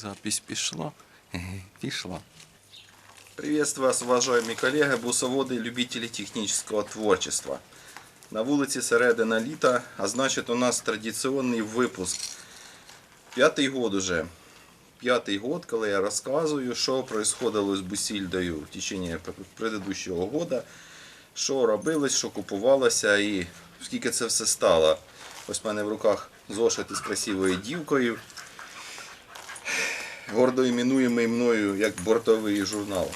Запись пішла. Еге, Пішла. Приветствую вас, уважаемые коллеги, бусоводы и любители технического творчества. На вулиці середина літа, а значить у нас традиційний випуск. П'ятий год уже. П'ятий год, коли я розказую, що происходило з Бусільдою в течение предыдущого года, що робилось, що купувалося і скільки це все стало. Ось в мене в руках зошит із красивою дівкою, гордо іменуємий мною як бортовий журнал.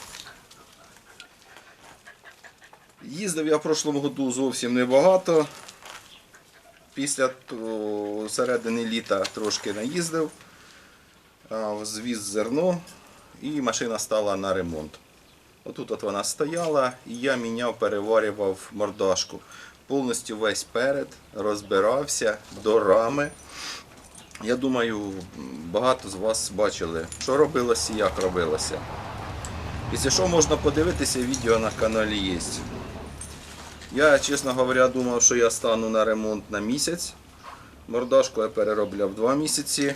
Їздив я в прошлому году зовсім небагато. Після середини літа трошки наїздив, звіз зерно і машина стала на ремонт. Отут от вона стояла і я міняв, переварював мордашку. Повністю весь перед розбирався до рами. Я думаю, багато з вас бачили, що робилося і як робилося. Якщо що, можна подивитися, відео на каналі є. Я, чесно говоря, думав, що я стану на ремонт на місяць. Мордашку я переробляв два місяці.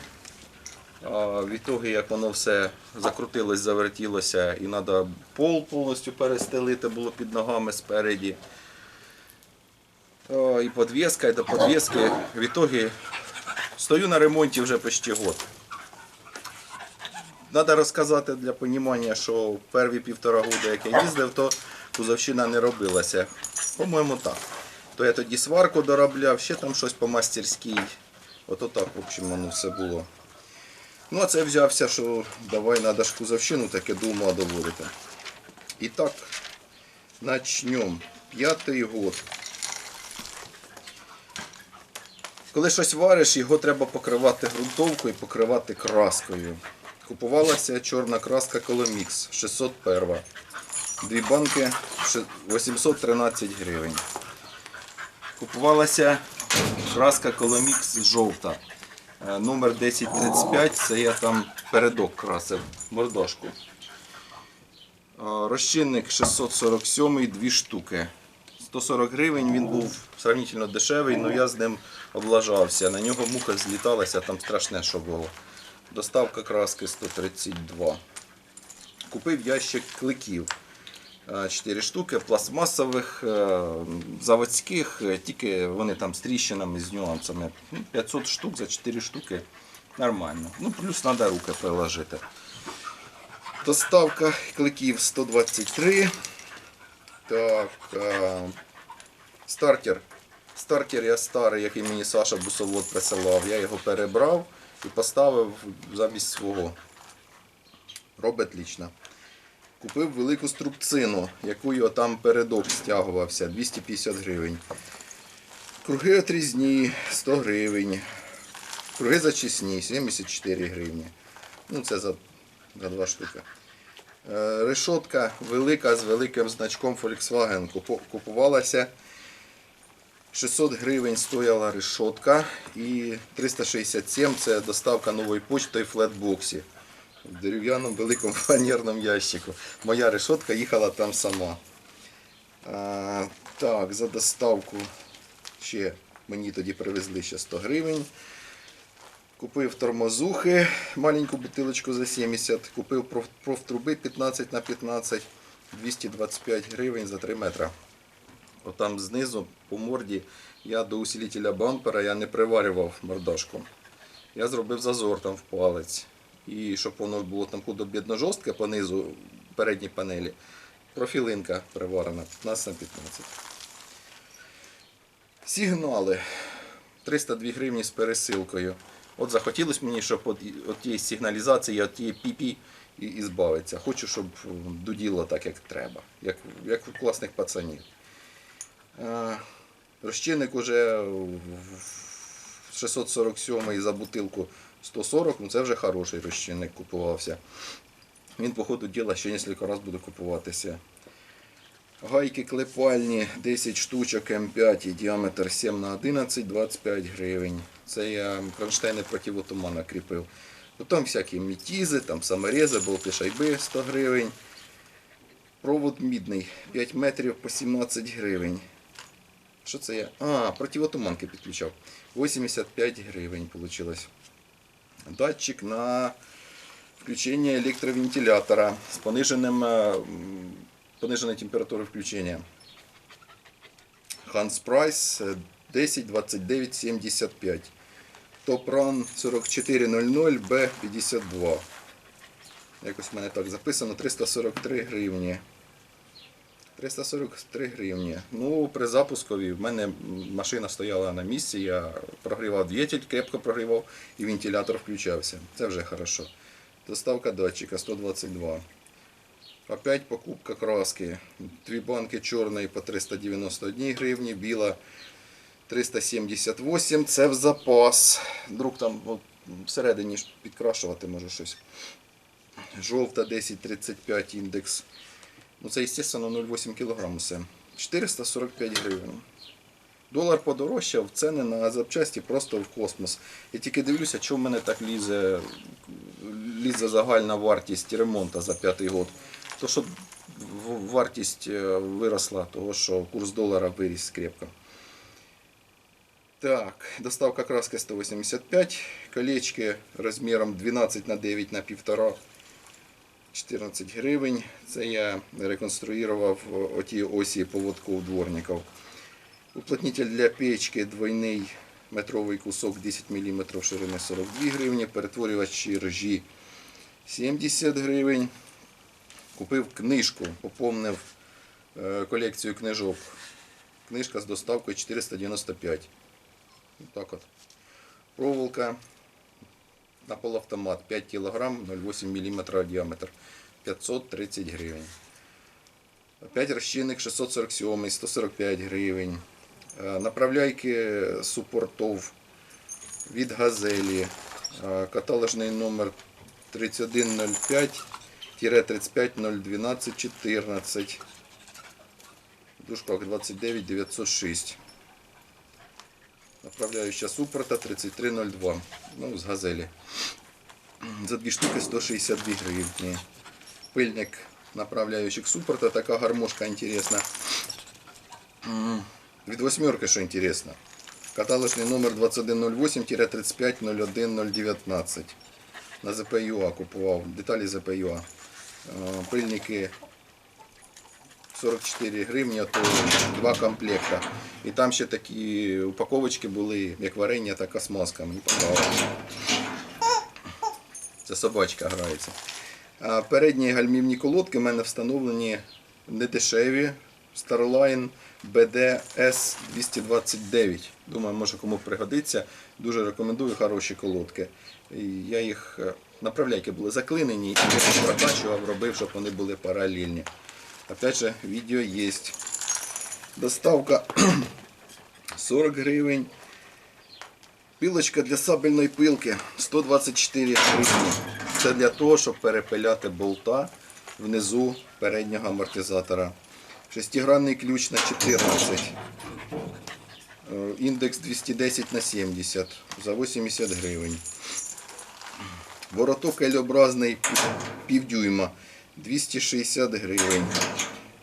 А в ітогі, як воно все закрутилось, завертілося, і треба пол повністю перестелити було під ногами спереді. І подвіска, і до подвіски. В ітогі стою на ремонті вже почти год. Треба розказати для розуміння, що перві півтора року, як я їздив, то кузовщина не робилася. По-моєму, так. То я тоді сварку доробляв, ще там щось по мастерській. Ото так, в общем, воно все було. Ну, а це взявся, що давай треба ж кузовщину таке до ума доводити. І так, начнем. П'ятий год. Коли щось вариш, його треба покривати ґрунтовкою і покривати краскою. Купувалася чорна краска Коломікс 601. Дві банки 813 гривень. Купувалася краска Коломікс жовта. Е, Номер 1035, це я там передок красив, мордашку. Е, Розчинник 647, дві штуки. 140 гривень він був сравнительно дешевий, але я з ним облажався. На нього муха зліталася, там страшне, що було. Доставка краски 132. Купив ящик кликів. 4 штуки пластмасових, е, заводських, е, тільки вони там з тріщинами, з нюансами. Ну, 500 штук за 4 штуки нормально. Ну, плюс треба руки приложити. Доставка кликів 123. Так, е, стартер. Стартер я старий, який мені Саша Бусовод присилав. Я його перебрав і поставив замість свого. Робить лічно. Купив велику струбцину, якою там передок стягувався, 250 гривень. Круги отрізні 100 гривень. Круги зачисні 74 гривні. Ну, це за, за два штуки. Е, Решотка велика з великим значком Volkswagen. Купувалася 600 гривень стояла решотка і 367 це доставка нової почти в флетбоксі в дерев'яному великому фанерному ящику. Моя решетка їхала там сама. А, так, за доставку ще мені тоді привезли ще 100 гривень. Купив тормозухи, маленьку бутилочку за 70. Купив профтруби 15 на 15, 225 гривень за 3 метра. Отам знизу по морді я до усилителя бампера я не приварював мордашку. Я зробив зазор там в палець. І щоб воно було там худо-бідно жорстке понизу передній панелі. Профілинка приварена 15 на 15. Сигнали 302 гривні з пересилкою. От захотілося мені, щоб от, тієї сигналізації, от тієї піпі і, і. Хочу, щоб м, дуділо так, як треба, як, як у класних пацанів. Е, Розчинник уже в- в 647 за бутилку 140, ну це вже хороший розчинник купувався. Він, по ходу діла, ще кілька разів буде купуватися. Гайки клепальні 10 штучок М5 і діаметр 7 на 11 25 гривень. Це я кронштейни противотумана кріпив. Потім всякі мітізи, там саморези, болти шайби 100 гривень. Провод мідний 5 метрів по 17 гривень. Що це я? А, противотуманки підключав. 85 гривень вийшло. Датчик на Включення електровентилятора з пониженим, м, пониженою температурою включення. Hans Price е, 10 29 75. Топран 4400 B52. Якось в мене так записано 343 гривні. 343 гривні. Ну, при запускові в мене машина стояла на місці, я прогрівав двигатель, крепко прогрівав і вентилятор включався. Це вже хорошо. Доставка датчика 122. Опять покупка краски. Дві банки чорної по 391 гривні, біла 378. Це в запас. Друг там от, всередині підкрашувати може щось. Жовта 1035 індекс. Ну це, звісно, 0,8 кг усе. 445 гривень. Долар подорожчав, ціни на запчасті просто в космос. Я тільки дивлюся, що в мене так лізе, лізе загальна вартість ремонту за п'ятий год. То, що вартість е, виросла, того що курс долара виріс крепко. Так, доставка краски 185, колечки розміром 12 на 9 на 1,5 14 гривень. Це я реконструював оті осі поводков дворників. Уплотнитель для печки двойний метровий кусок 10 мм ширини 42 гривні. Перетворювач ржі 70 гривень. Купив книжку, поповнив е, колекцію книжок. Книжка з доставкою 495. Так от. Проволока на полуавтомат 5 кг 0,8 мм діаметр 530 гривень. Опять розчинник 647 145 гривень. Е, Направляйки супортов від газелі. Е, Каталожний номер 3105 35 14 в дужках 29 906. Направляюча супорта 3302. Ну, з газелі. За дві штуки 162 гривні. Пильник направляючих супорта, така гармошка інтересна. М, Від восьмерки, що інтересно. Каталожний номер 2108-3501-019. На ЗПЮА купував. Деталі ЗПЮА. Е, Пильники 44 гривні, то два комплекта. І там ще такі упаковочки були, як варення, так з масками. Це собачка грається. Передні гальмівні колодки в мене встановлені не дешеві. Starline BDS 229. Думаю, може кому пригодиться. Дуже рекомендую хороші колодки. Я їх е, направляйки були заклинені, і я їх прокачував, робив, щоб вони були паралельні. Опять же, відео є. Доставка 40 гривень. Пілочка для сабельної пилки 124 гривні. Це для того, щоб перепиляти болта внизу переднього амортизатора. Шестигранний ключ на 14. Е, Індекс 210 на 70 за 80 гривень. Вороток L-образний півдюйма 260 гривень.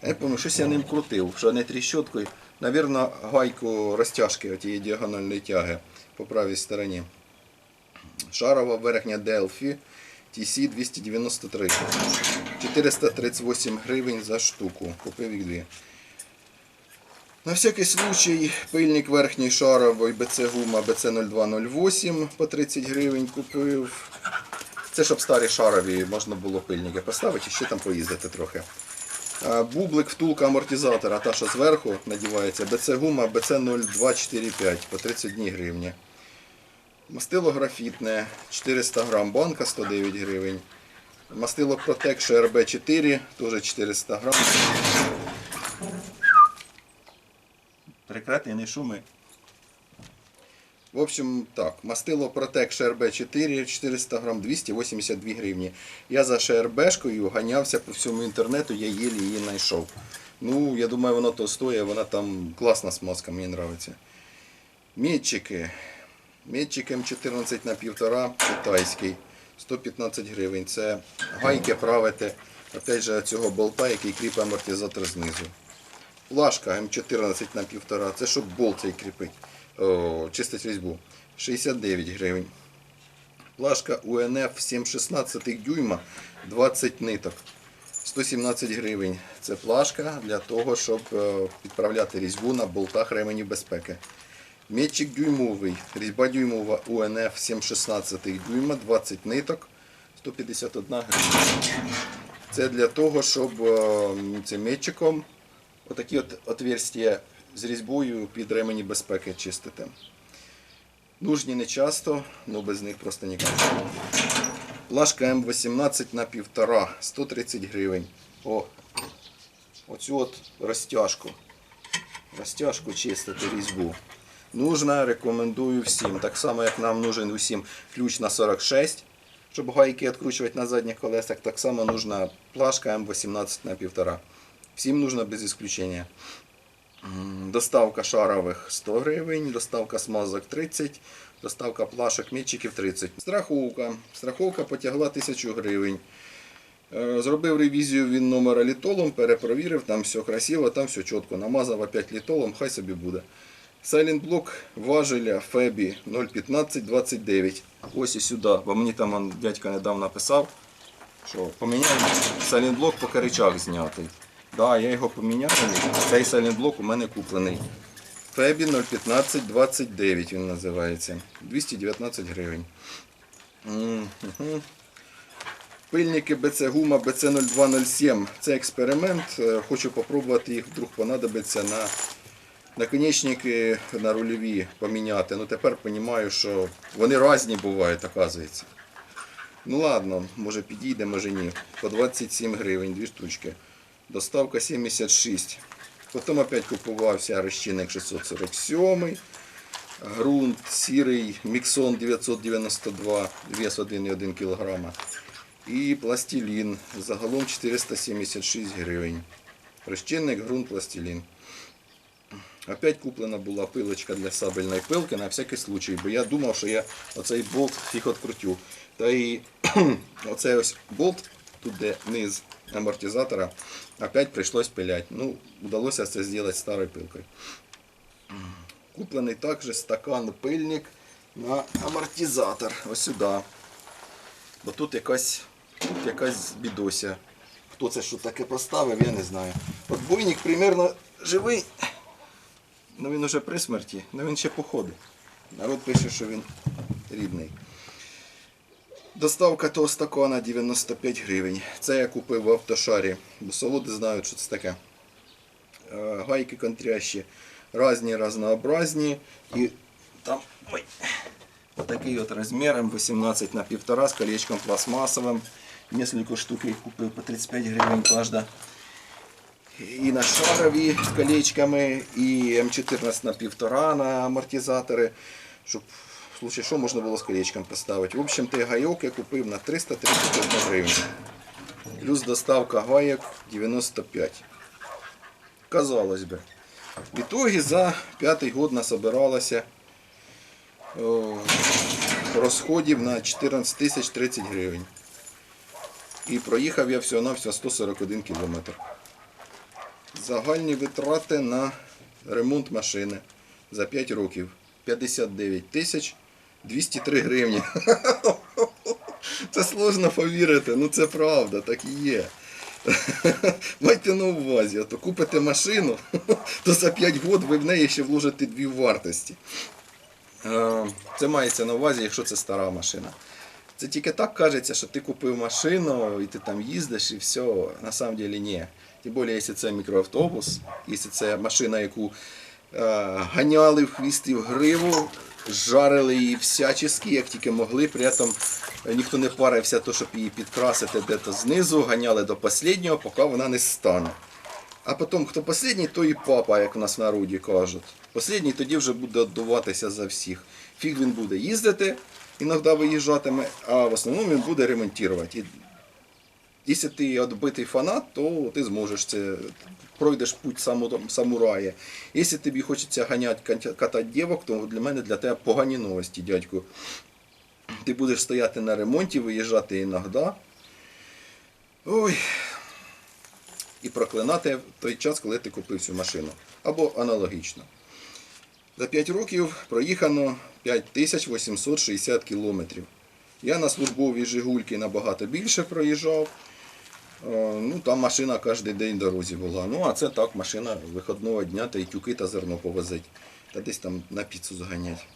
Я пам'ятаю, щось я ним крутив, що не тріщоткою. Навірно, гайку розтяжки отієї діагональної тяги по правій стороні. Шарова верхня Delphi TC 293. 438 гривень за штуку. Купив їх дві. На всякий случай пильник верхній шаровий BC гума BC0208 по 30 гривень купив. Це щоб старі шарові можна було пильники поставити і ще там поїздити трохи. Бублик втулка амортизатора, та що зверху надівається, BC гума BC0245 по 32 гривні. Мастило графітне 400 грам, банка 109 гривень. Мастило Protec шрб 4 теж 400 грам. Не шуми. В общем, так, мастило Протек ШРБ 4 400 грам 282 гривні. Я за ШРБшкою ганявся по всьому інтернету, я єлі її знайшов. Ну, я думаю, воно то стоїть, вона там класна смазка, мені подобається. Метчики. Метчик М14 на 1,5 китайський. 115 гривень. Це гайки правити, опять же, цього болта, який кріпить амортизатор знизу. Плашка М14 на 1,5. Це щоб болт цей кріпить. Чистить різьбу. 69 гривень. Плашка УНФ 7,16 дюйма 20 ниток. 117 гривень. Це плашка для того, щоб е, підправляти різьбу на болтах ременів безпеки. Метчик дюймовий, різьба дюймова УНФ 7,16 дюйма, 20 ниток, 151 гривня. Це для того, щоб е, цим метчиком отакі от отверстия з різьбою під ремені безпеки чистити. Нужні не часто, але без них просто ніяк. Плашка М18 на 1,5, 130 гривень. О, оцю от розтяжку. Розтяжку чистити різьбу. Нужна, рекомендую всім. Так само, як нам нужен усім ключ на 46, щоб гайки відкручувати на задніх колесах, так само нужна плашка М18 на 1,5. Всім нужна без исключення. Доставка шарових 100 гривень, доставка смазок 30, доставка плашок мітчиків 30. Страховка. Страховка потягла 1000 гривень. Е, Зробив ревізію він номера літолом, перепровірив, там все красиво, там все чітко. Намазав опять літолом, хай собі буде. Сайлент блок важеля Фебі 01529. Ось і сюди, бо мені там он, дядька недавно написав, що поміняв сайлент блок по коричах знятий. Да, я його поміняв. Цей сайлент блок у мене куплений. Фебі 01529 він називається. 219 гривень. Пильники BC Гума BC0207. Це експеримент. Е, Хочу попробувати їх, вдруг понадобиться на наконечники на рульові поміняти. Ну тепер розумію, що вони різні бувають, оказується. Ну ладно, може підійде, може ні. По 27 гривень, дві штучки. Доставка 76. Потім опять купувався розчинник 647. Грунт сірий Міксон 992, вес 1,1 кг. І пластилін. Загалом 476 гривень. Розчинник, ґрунт, пластилін. Опять куплена була пилочка для сабельної пилки на всякий случай, бо я думав, що я оцей болт фіг відкрутю. Та і оцей ось болт, тут де низ амортизатора, опять прийшлось пиляти. Ну, вдалося це зробити старою пилкою. Куплений також стакан пильник на амортизатор. Ось сюди. Бо тут якась, тут якась бідося. Хто це що таке поставив, я не знаю. Отбойник примерно живий. Ну він уже при смерті, ну він ще походить. Народ пише, що він рідний. Доставка того стакана 95 гривень. Це я купив в автошарі. Бо солоди знають, що це таке. Е, Гайки контрящі, різні, разнообразні. І там ой, отакий от розміром 18 на 1,5 з колечком пластмасовим. Несколько штук я купив по 35 гривень кожна. І на шарові з колечками, і М14 на 1,5 на амортизатори, щоб в случае що можна було з колечком поставити. В общем, той гайок я купив на 331 гривень. Плюс доставка гайок 95. Казалось би. В итоге за п'ятий год насобиралося розходів на 14 тисяч 30 гривень. І проїхав я всього-навсього 141 кілометр. Загальні витрати на ремонт машини за 5 років 59 тисяч 203 гривні. Це сложно повірити, ну це правда, так і є. Майте на увазі, а то купите машину, то за 5 років ви в неї ще вложите дві вартості. Е, Це мається на увазі, якщо це стара машина. Це тільки так кажеться, що ти купив машину і ти там їздиш і все. На самом деле ні. Тим більше, якщо це мікроавтобус, якщо це машина, яку е, ганяли в хвіст і в гриву, жарили її всячески, як тільки могли, при цьому ніхто не парився, то, щоб її підкрасити де-то знизу, ганяли до останнього, поки вона не стане. А потім, хто останній, то і папа, як в нас в народі кажуть. Послідній тоді вже буде віддуватися за всіх. Фіг він буде їздити, іноді виїжджатиме, а в основному він буде ремонтувати. Якщо ти відбитий фанат, то ти зможеш це. Пройдеш путь саму- самурая. Якщо тобі хочеться ганяти катати дівок, то для мене для тебе погані новості, дядьку. Ти будеш стояти на ремонті, виїжджати іноді. Ой. І проклинати в той час, коли ти купив цю машину. Або аналогічно. За 5 років проїхано 5860 кілометрів. Я на службовій Жигульки набагато більше проїжджав. Е, Ну, там машина кожен день в дорозі була. Ну, а це так, машина виходного дня та й тюки та зерно повозить. Та десь там на піцу зганять.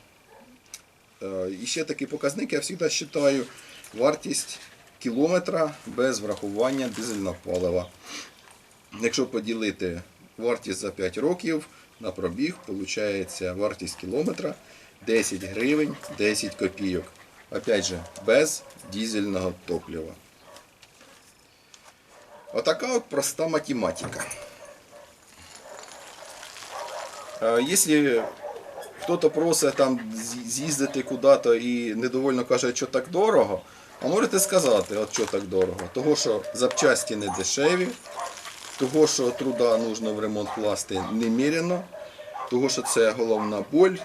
Е, І ще такий показник, я завжди вважаю вартість кілометра без врахування дизельного палива. Якщо поділити вартість за 5 років на пробіг, виходить вартість кілометра 10 гривень 10 копійок. Опять же, без дизельного топлива. Отака от проста математика. Е, Якщо хто-то просить там з'їздити куди-то і недовольно каже, що так дорого, а можете сказати, от що так дорого. Того, що запчасті не дешеві, того, що труда нужно в ремонт класти неміряно, того, що це головна боль,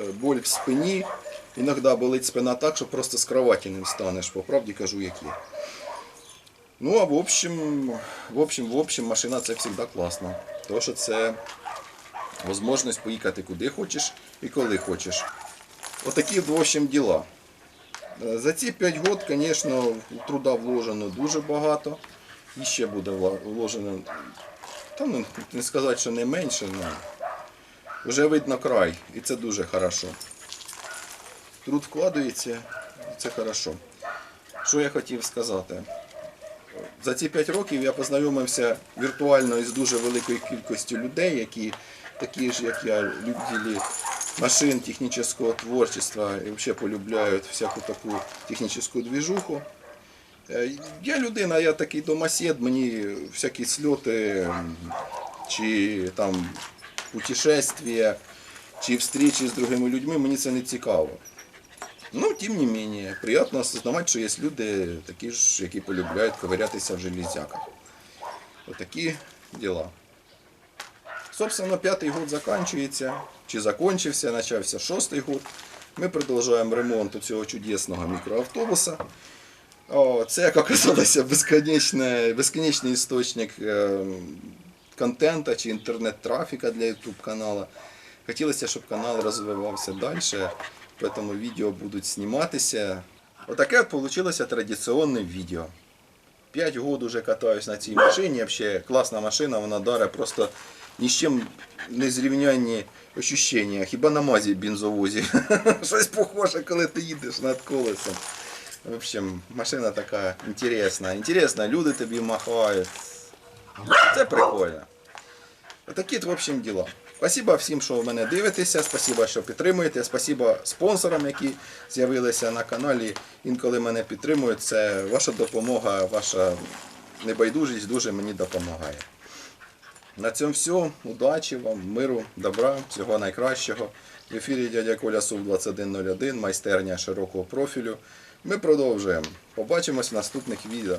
е, боль в спині. Іноді болить спина так, що просто з кроваті не встанеш, по правді кажу, як є. Ну, а в общем, в общем, в общем, машина це завжди класно. Тому що це можливість поїхати куди хочеш і коли хочеш. Отакі, в общем, діла. Е, За ці 5 років, звісно, труда вложено дуже багато. І ще буде вложено, та ну, не сказати, що не менше, але вже видно край, і це дуже хорошо. Труд вкладається, і це хорошо. Що я хотів сказати? За ці 5 років я познайомився віртуально із дуже великою кількістю людей, які такі ж, як я, любителі машин, технічного творчества і взагалі полюбляють всяку таку технічну движуху. Е, Я людина, я такий домосед, мені всякі сльоти чи там путешествия, чи встречі з другими людьми, мені це не цікаво. Ну, тим не менее, приятно осознавати, що є люди такі ж, які полюбляють ковирятися в железяках. Отакі діла. Собственно, п'ятий год закінчується, чи закінчився, почався шостий год. Ми продовжуємо ремонт цього чудесного мікроавтобуса. О, це, як оказалося, безконечний, безконечний істочник е, контента чи інтернет-трафіка для YouTube каналу. Хотілося, щоб канал розвивався далі, тому відео будуть зніматися. Отаке от вийшло традиційне відео. 5 років вже катаюсь на цій машині. Вообще класна машина, вона дарить просто ні з чим не зрівнянні ощущення. Хіба на мазі бензовозі. Щось похоже, коли ти їдеш над колесом. В общем, машина така інтересна. Інтересна, люди тобі махають. Це прикольно. Отакі, в общем, діла. Спасибо всім, що ви мене дивитеся. Спасибо, що підтримуєте. Спасибо спонсорам, які з'явилися на каналі. Інколи мене підтримують. Це ваша допомога, ваша небайдужість дуже мені допомагає. На цьому все. Удачі вам, миру, добра, всього найкращого. В ефірі дядя Коля Сув 2101, майстерня широкого профілю. Ми продовжуємо. Побачимось в наступних відео.